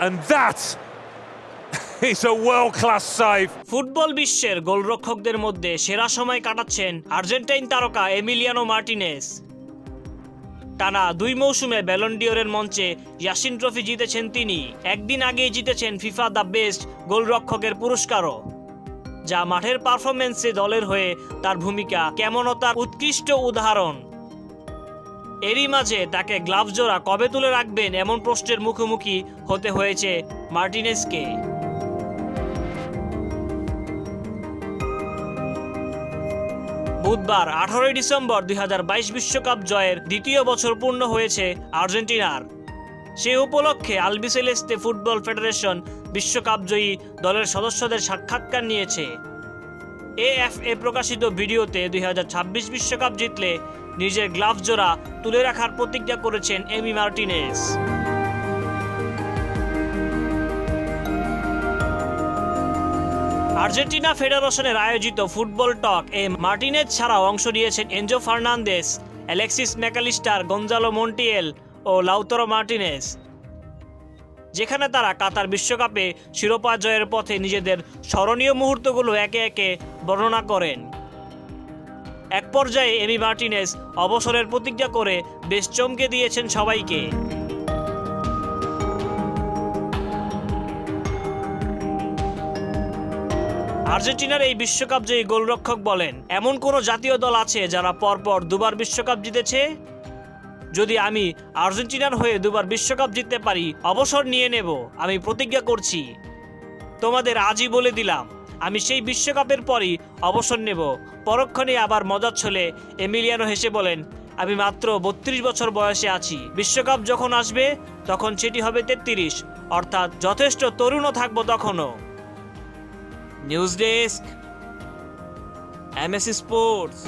And that. Football বিশ্বের গোলরক্ষকদের মধ্যে সেরা সময় কাটাচ্ছেন আর্জেন্টাইন তারকা এমিলিয়ানো মার্টিনেস। টানা দুই মৌসুমে ব্যালন্ডিওরের মঞ্চে ইয়াসিন ট্রফি জিতেছেন তিনি। একদিন আগেই জিতেছেন ফিফা দ্য বেস্ট গোলরক্ষকের পুরস্কারও। যা মাঠের পারফরমেন্সে দলের হয়ে তার ভূমিকা কেমন ও তার উৎকৃষ্ট উদাহরণ। এরই মাঝে তাকে গ্লাভস জোড়া কবে তুলে রাখবেন এমন প্রশ্নের মুখোমুখি হতে হয়েছে মার্টিনেসকে। বুধবার, আঠারোই ডিসেম্বর দুই বিশ্বকাপ জয়ের দ্বিতীয় বছর পূর্ণ হয়েছে আর্জেন্টিনার। সে উপলক্ষে আলবিসেলেস্তে ফুটবল ফেডারেশন বিশ্বকাপ জয়ী দলের সদস্যদের সাক্ষাৎকার নিয়েছে। এএফএ প্রকাশিত ভিডিওতে দুই ছাব্বিশ বিশ্বকাপ জিতলে নিজের গ্লাভস জোড়া তুলে রাখার প্রতিজ্ঞা করেছেন এমি মার্টিনেস। আর্জেন্টিনা ফেডারেশনের আয়োজিত ফুটবল টক এ মার্টিনেজ ছাড়াও অংশ নিয়েছেন Enzo Fernandez, Alexis Mac Allister, Gonzalo Montiel ও লাউতরো মার্টিনেজ যেখানে তারা কাতার বিশ্বকাপে শিরোপা জয়ের পথে নিজেদের স্মরণীয় মুহূর্তগুলো একে একে বর্ণনা করেন। এক পর্যায়ে এমি মার্টিনেজ অবসরের প্রতিজ্ঞা করে বেশ চমকে দিয়েছেন সবাইকে। আর্জেন্টিনার এই বিশ্বকাপ জয়ী গোলরক্ষক বলেন, এমন কোন জাতীয় দল আছে যারা পরপর দুবার বিশ্বকাপ জিতেছে? যদি আমি আর্জেন্টিনার হয়ে দুবার বিশ্বকাপ জিততে পারি, অবসর নিয়ে নেব, আমি প্রতিজ্ঞা করছি। তোমাদের আজই বলে দিলাম। আমি সেই বিশ্বকাপের পরই অবসর নেব। পরক্ষণে আবার মজা ছলে এমিলিয়ানো হেসে বলেন, আমি মাত্র বত্রিশ বছর বয়সে আছি। বিশ্বকাপ যখন আসবে, তখন সেটি হবে তেত্রিশ। অর্থাৎ যথেষ্ট তরুণও থাকব তখনও। News desk MAC sports.